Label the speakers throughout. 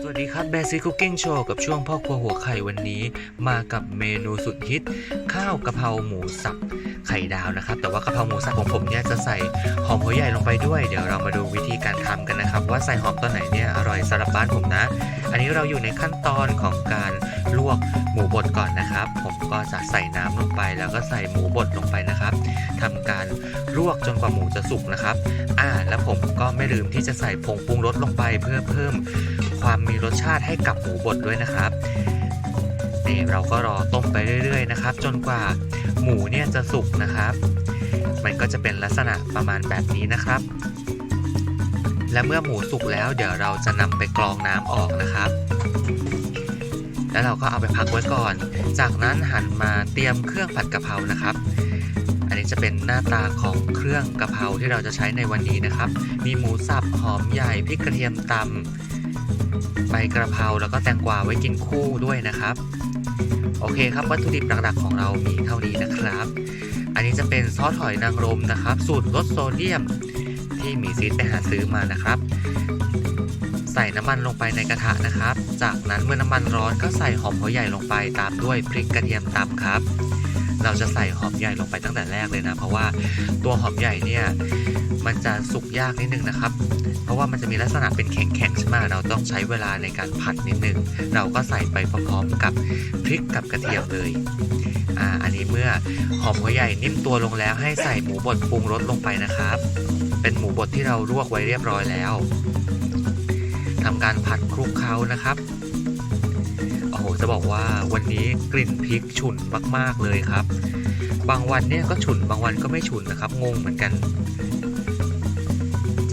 Speaker 1: สวัสดีครับ Basic Cooking Show กับช่วงพ่อครัวหัวไข่วันนี้ มากับเมนูสุดฮิต ข้าวกะเพราหมูสับไข่ดาวนะครับ แต่ว่ากะเพราหมูสับของผมเนี่ยจะใส่หอมหัวใหญ่ลงไปด้วย เดี๋ยวเรามาดูวิธีการทำกันนะครับ ว่าใส่หอมตอนไหนเนี่ยอร่อยสำหรับบ้านผมนะ อันนี้เราอยู่ในขั้นตอนของการลวกหมูบดก่อนนะครับ ผมก็จะใส่น้ำลงไปแล้วก็ใส่หมูบดลงไปนะครับ ทำการลวกจนกว่าหมูจะสุกนะครับอ่าแล้วผมก็ไม่ลืมที่จะใส่ผงปรุงรสลงไปเพื่อเพิ่มความมีรสชาติให้กับหมูบดด้วยนะครับนี่เราก็รอต้มไปเรื่อย ๆ นะครับ จนกว่าหมูเนี่ยจะสุกนะครับ มันก็จะเป็นลักษณะประมาณแบบนี้นะครับ และเมื่อหมูสุกแล้วเดี๋ยวเราจะนำไปกรองน้ำออกนะครับ แล้วเราก็เอาไปพักไว้ก่อน จากนั้นหันมาเตรียมเครื่องผัดกะเพรานะครับ จะเป็นหน้าตาของเครื่องกะเพราที่เราจะใช้ในวันนี้นะครับ มีหมูสับหอมใหญ่พริกกระเทียมตำใบกระเพราแล้วก็แตงกวาไว้กินคู่ด้วยนะครับ โอเคครับวัตถุดิบหลักๆของเรามีเท่านี้นะครับ อันนี้จะเป็นซอสหอยนางรมนะครับ สูตรลดโซเดียมที่หมีซีดไปหาซื้อมานะครับ ใส่น้ำมันลงไปในกระทะนะครับ จากนั้นเมื่อน้ำมันร้อนก็ใส่หอมหัวใหญ่ลงไปตามด้วยพริกกระเทียมตำครับ เราจะใส่หอมใหญ่ลงไปตั้งแต่แรกเลยนะ เพราะว่าตัวหอมใหญ่เนี่ยมันจะสุกยากนิดนึงนะครับ เพราะว่ามันจะมีลักษณะเป็นแข็งๆใช่ไหมเราต้องใช้เวลาในการผัดนิดนึง เราก็ใส่ไปพร้อมๆกับพริกกับกระเทียมเลยอ่าอันนี้เมื่อหอมหัวใหญ่นิ่มตัวลงแล้วให้ใส่หมูบดปรุงรสลงไปนะครับ เป็นหมูบดที่เราลวกไว้เรียบร้อยแล้วทำการผัดคลุกเคล้านะครับ จะบอกว่าวันนี้กลิ่นพริกฉุนมาก ๆ เลยครับ บางวันเนี่ยก็ฉุนบางวันก็ไม่ฉุนนะครับ งงเหมือนกัน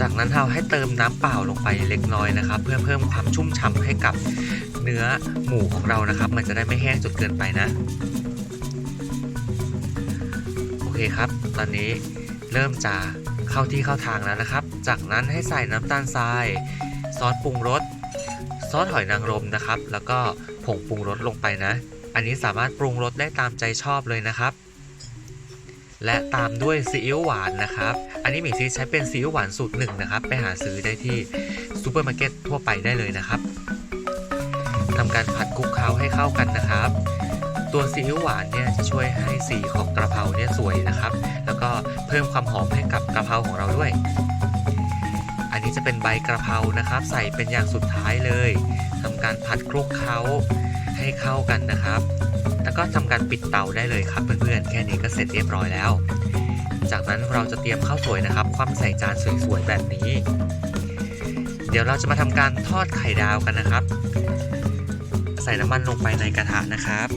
Speaker 1: จากนั้นเราให้เติมน้ำเปล่าลงไปเล็กน้อยนะครับ เพื่อเพิ่มความชุ่มฉ่ำให้กับเนื้อหมูของเรานะครับ มันจะได้ไม่แห้งจนเกินไปนะ โอเคครับ ตอนนี้เริ่มจะเข้าที่เข้าทางแล้วนะครับ จากนั้นให้ใส่น้ำตาลทราย ซอสปรุงรสซอสหอยนางรมนะครับ แล้วก็ ผงปรุงรสลงไปนะ อันนี้สามารถปรุงรสได้ตามใจชอบเลยนะครับ และตามด้วยซีอิ๊วหวานนะครับ อันนี้หมีซีใช้เป็นซีอิ๊วหวานสูตรหนึ่งนะครับ ไปหาซื้อได้ที่ซูเปอร์มาร์เก็ตทั่วไปได้เลยนะครับทำการผัดคลุกเคล้าให้เข้ากันนะครับ ตัวซีอิ๊วหวานเนี่ยจะช่วยให้สีของกระเพราเนี่ยสวยนะครับ แล้วก็เพิ่มความหอมให้กับกระเพราของเราด้วย นี้จะเป็นใบกระเพรานะครับ ใส่เป็นอย่างสุดท้ายเลยทำการผัดคลุกเคล้าให้เข้ากันนะครับ แล้วก็ทำการปิดเตาได้เลยครับเพื่อนๆ แค่นี้ก็เสร็จเรียบร้อยแล้ว จากนั้นเราจะเตรียมข้าวสวยนะครับ คว่ำใส่จานสวยๆแบบนี้ เดี๋ยวเราจะมาทำการทอดไข่ดาวกันนะครับ ใส่น้ำมันลงไปในกระทะนะครับ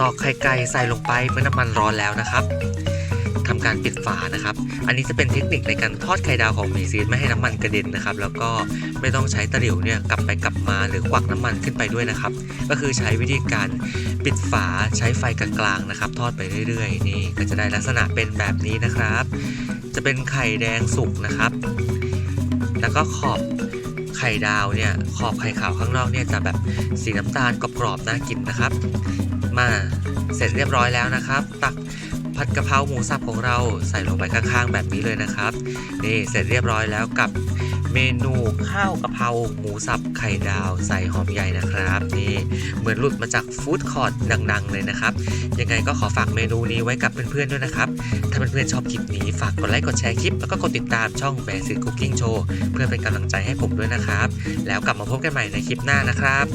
Speaker 1: ตอกไข่ไก่ใส่ลงไปเมื่อน้ำมันร้อนแล้วนะครับ ทำการปิดฝานะครับ อันนี้จะเป็นเทคนิคในการทอดไข่ดาวของเมซีดไม่ให้น้ำมันกระเด็นนะครับ แล้วก็ไม่ต้องใช้ตะหลิวเนี่ยกลับไปกลับมาหรือกวักน้ำมันขึ้นไปด้วยนะครับ ก็คือใช้วิธีการปิดฝาใช้ไฟกลางๆนะครับ ทอดไปเรื่อยๆ นี่ก็จะได้ลักษณะเป็นแบบนี้นะครับ จะเป็นไข่แดงสุกนะครับ แล้วก็ขอบไข่ดาวเนี่ยขอบไข่ขาวข้างนอกเนี่ยจะแบบสีน้ำตาลกรอบๆน่ากินนะครับ มาเสร็จเรียบร้อยแล้วนะครับ ตัก ผัดกะเพราหมูสับของเราใส่ลงไปข้างๆ แบบนี้เลยนะครับนี่เสร็จเรียบร้อยแล้วกับเมนูข้าวกะเพราหมูสับไข่ดาวใส่หอมใหญ่นะครับนี่เหมือนหลุดมาจากฟู้ดคอร์ทดังๆ เลยนะครับ ยังไงก็ขอฝากเมนูนี้ไว้กับเพื่อนๆด้วยนะครับ ถ้าเพื่อนๆชอบคลิปนี้ฝากกดไลค์กดแชร์คลิป แล้วก็กดติดตามช่อง Basic Cooking Show เพื่อเป็นกำลังใจให้ผมด้วยนะครับ แล้วกลับมาพบกันใหม่ในคลิปหน้านะครับ